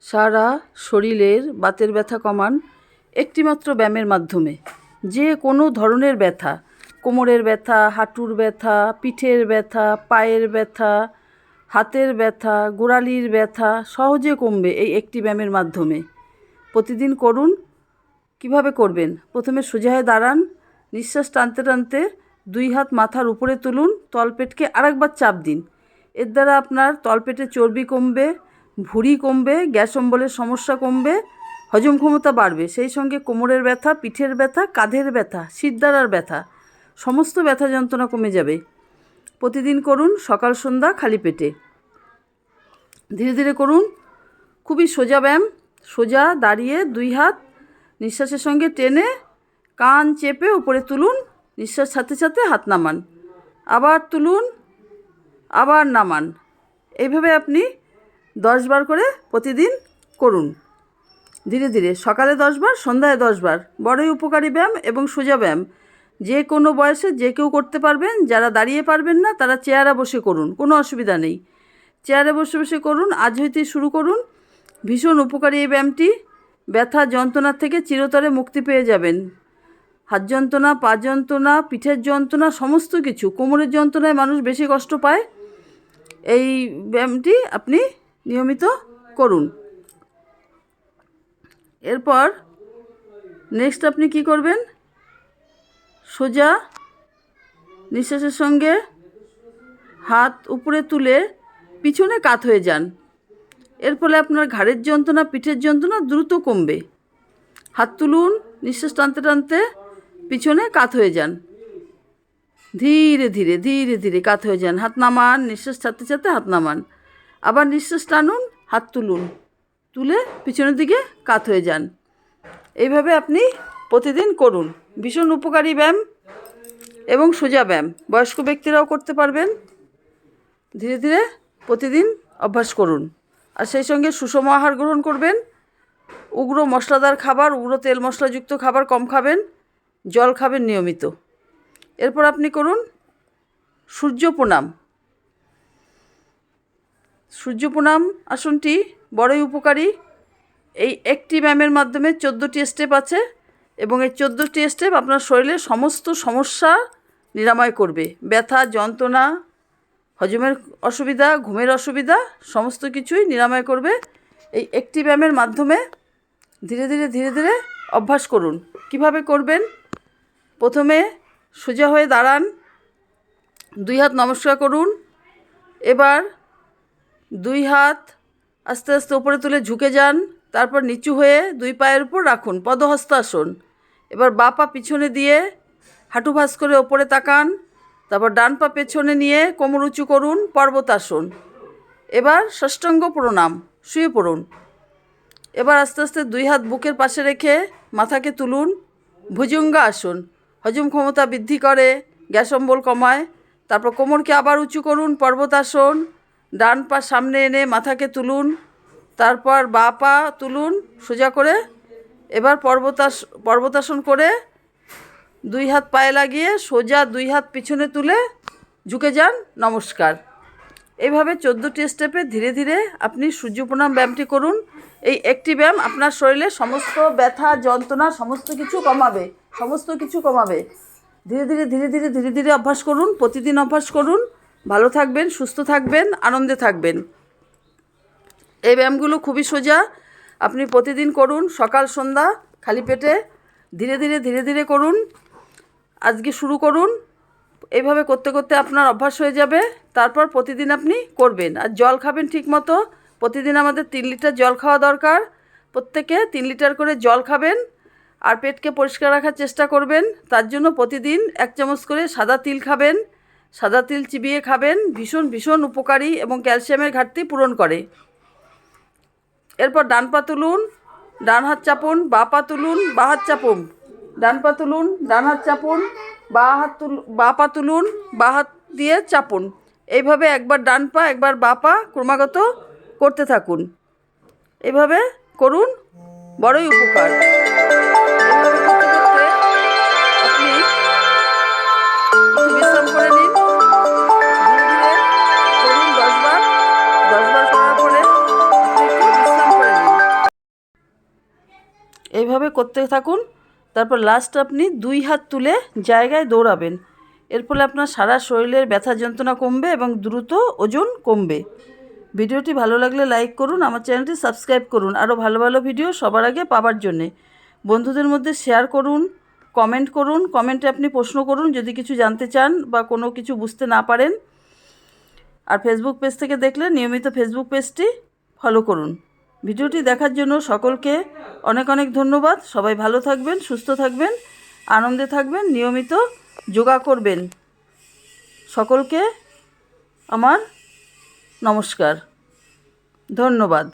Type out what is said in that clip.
সারা শরীরের বাতের ব্যথা কমান একটিমাত্র ব্যায়ামের মাধ্যমে। যে কোনো ধরনের ব্যথা, কোমরের ব্যথা, হাঁটুর ব্যথা, পিঠের ব্যথা, পায়ের ব্যথা, হাতের ব্যথা, গোড়ালির ব্যথা সহজে কমবে এই একটি ব্যায়ামের মাধ্যমে। প্রতিদিন করুন। কীভাবে করবেন? প্রথমে সোজা হয়ে দাঁড়ান, নিঃশ্বাস টানতে টানতে দুই হাত মাথার উপরে তুলুন, তলপেটকে আরেকবার চাপ দিন। এর দ্বারা আপনার তলপেটে চর্বি কমবে ভুঁড়ি কমবে, গ্যাস অম্বলের সমস্যা কমবে, হজম ক্ষমতা বাড়বে। সেই সঙ্গে কোমরের ব্যথা, পিঠের ব্যথা, কাঁধের ব্যথা শিরদাঁড়ার ব্যথা, সমস্ত ব্যথা যন্ত্রণা কমে যাবে। প্রতিদিন করুন সকাল, সন্ধ্যা খালি পেটে। ধীরে ধীরে করুন। খুবই সোজা ব্যায়াম। সোজা দাঁড়িয়ে দুই হাত নিঃশ্বাসের সঙ্গে টেনে কান চেপে উপরে তুলুন। নিঃশ্বাস সাথে সাথে হাত নামান। আবার তুলুন, আবার নামান। এইভাবে আপনি দশবার করে প্রতিদিন করুন। ধীরে ধীরে, সকালে দশবার সন্ধ্যায় দশবার বড়ই উপকারী ব্যায়াম এবং সোজা ব্যায়াম। যে কোনো বয়সে যে কেউ করতে পারবেন, যারা দাঁড়িয়ে পারবেন না, তারা চেয়ারে বসে করুন, কোনো অসুবিধা নেই। চেয়ারে বসে বসে করুন, আজ হইতে শুরু করুন। ভীষণ উপকারী এই ব্যায়ামটি। ব্যথা যন্ত্রণার থেকে চিরতরে মুক্তি পেয়ে যাবেন। হাত যন্ত্রণা, পা যন্ত্রণা, পিঠের যন্ত্রণা, সমস্ত কিছু। কোমরের যন্ত্রণায় মানুষ বেশি কষ্ট পায়। এই ব্যায়ামটি আপনি নিয়মিত করুন। এরপর নেক্সট আপনি কি করবেন? সোজা নিঃশ্বাসের সঙ্গে হাত উপরে তুলে পিছনে কাত হয়ে যান। এর ফলে আপনার ঘাড়ের যন্ত্রণা, পিঠের যন্ত্রণা দ্রুত কমবে। হাত তুলুন, নিঃশ্বাস টানতে টানতে পিছনে কাত হয়ে যান। ধীরে ধীরে ধীরে ধীরে কাত হয়ে যান। হাত নামান, নিঃশ্বাস ছাড়তে ছাড়তে হাত নামান। আবার নিঃশ্বাস টানুন, হাত তুলুন। তুলে পিছনের দিকে কাত হয়ে যান। এইভাবে আপনি প্রতিদিন করুন। ভীষণ উপকারী ব্যায়াম এবং সোজা ব্যায়াম। বয়স্ক ব্যক্তিরাও করতে পারবেন। ধীরে ধীরে প্রতিদিন অভ্যাস করুন। আর সেই সঙ্গে সুষম আহার গ্রহণ করবেন। উগ্র মশলাদার খাবার, উগ্র তেল মশলাযুক্ত খাবার কম খাবেন। জল খাবেন নিয়মিত। এরপর আপনি করুন সূর্য প্রণাম। সূর্য প্রণাম আসনটি বড়ই উপকারী। এই একটি ব্যায়ামের মাধ্যমে চোদ্দোটি স্টেপ আছে এবং এই চোদ্দোটি স্টেপ আপনার শরীরের সমস্ত সমস্যা নিরাময় করবে। ব্যথা, যন্ত্রণা, হজমের অসুবিধা, ঘুমের অসুবিধা সমস্ত কিছুই নিরাময় করবে। এই একটি ব্যায়ামের মাধ্যমে ধীরে ধীরে ধীরে ধীরে অভ্যাস করুন। কীভাবে করবেন? প্রথমে সোজা হয়ে দাঁড়ান, দুই হাত নমস্কার করুন। এবার দুই হাত আস্তে আস্তে উপরে তুলে ঝুঁকে যান, তারপর নিচু হয়ে দুই পায়ের উপর রাখুন, পদহস্তাসন। এবার বা পা পিছনে দিয়ে হাঁটু ভাঁজ করে ওপরে তাকান, তারপর ডান পা পেছনে নিয়ে কোমর উঁচু করুন, পর্বতাসন। এবার ষষ্টাঙ্গ প্রণাম, শুয়ে পড়ুন। এবার আস্তে আস্তে দুই হাত বুকের পাশে রেখে মাথাকে তুলুন, ভুজঙ্গা আসন। হজম ক্ষমতা বৃদ্ধি করে, গ্যাস অম্বল কমায়, তারপর কোমরকে আবার উঁচু করুন, পর্বতাসন। ডান পা সামনে এনে মাথাকে তুলুন তারপর বা পা তুলুন সোজা করে, এবার পর্বতাস, পর্বতাসন করে দুই হাত পায়ে লাগিয়ে সোজা দুই হাত পিছনে তুলে ঝুঁকে যান, নমস্কার। এইভাবে চোদ্দোটি স্টেপে ধীরে ধীরে আপনি সূর্য প্রণাম ব্যায়ামটি করুন। এই একটি ব্যায়াম আপনার শরীরে সমস্ত ব্যথা, যন্ত্রণা, সমস্ত কিছু কমাবে, সমস্ত কিছু কমাবে। ধীরে ধীরে ধীরে ধীরে ধীরে ধীরে অভ্যাস করুন, প্রতিদিন অভ্যাস করুন। ভালো থাকবেন, সুস্থ থাকবেন, আনন্দে থাকবেন। এই ব্যায়ামগুলো খুবই সোজা। আপনি প্রতিদিন করুন, সকাল, সন্ধ্যা, খালি পেটে ধীরে ধীরে ধীরে ধীরে করুন। আজকে শুরু করুন। এইভাবে করতে করতে আপনার অভ্যাস হয়ে যাবে। তারপর প্রতিদিন আপনি করবেন। আর জল খাবেন ঠিক মতো। প্রতিদিন আমাদের তিন লিটার জল খাওয়া দরকার। প্রত্যেকে তিন লিটার করে জল খাবেন আর পেটকে পরিষ্কার রাখার চেষ্টা করবেন। তার জন্য প্রতিদিন এক চামচ করে সাদা তিল খাবেন। সাদা তিল চিবিয়ে খাবেন, ভীষণ ভীষণ উপকারী এবং ক্যালসিয়ামের ঘাটতি পূরণ করে। এরপর ডান পা তুলুন, ডান হাত চাপুন, বা পা তুলুন, বা হাত চাপুন। ডান পা তুলুন, ডান হাত চাপুন, বা হাত তুল, বা পা তুলুন, বা হাত দিয়ে চাপুন। এইভাবে একবার ডান পা, একবার বা পা ক্রমাগত করতে থাকুন। এভাবে করুন, বড়ই উপকার। এইভাবে করতে থাকুন। তারপর লাস্ট আপনি দুই হাত তুলে জায়গায় দৌড়াবেন। এর ফলে আপনার সারা শরীরের ব্যথা যন্ত্রণা কমবে এবং দ্রুত ওজন কমবে। ভিডিওটি ভালো লাগলে লাইক করুন, আমার চ্যানেলটি সাবস্ক্রাইব করুন। আরও ভালো ভালো ভিডিও সবার আগে পাওয়ার জন্যে। বন্ধুদের মধ্যে শেয়ার করুন কমেন্ট করুন কমেন্টে আপনি প্রশ্ন করুন, যদি কিছু জানতে চান বা কোনো কিছু বুঝতে না পারেন। আর ফেসবুক পেজ থেকে দেখলে নিয়মিত ফেসবুক পেজটি ফলো করুন। ভিডিওটি দেখার জন্য সকলকে অনেক অনেক ধন্যবাদ। সবাই ভালো থাকবেন, সুস্থ থাকবেন, আনন্দে থাকবেন, নিয়মিত যোগা করবেন। সকলকে আমার নমস্কার। ধন্যবাদ।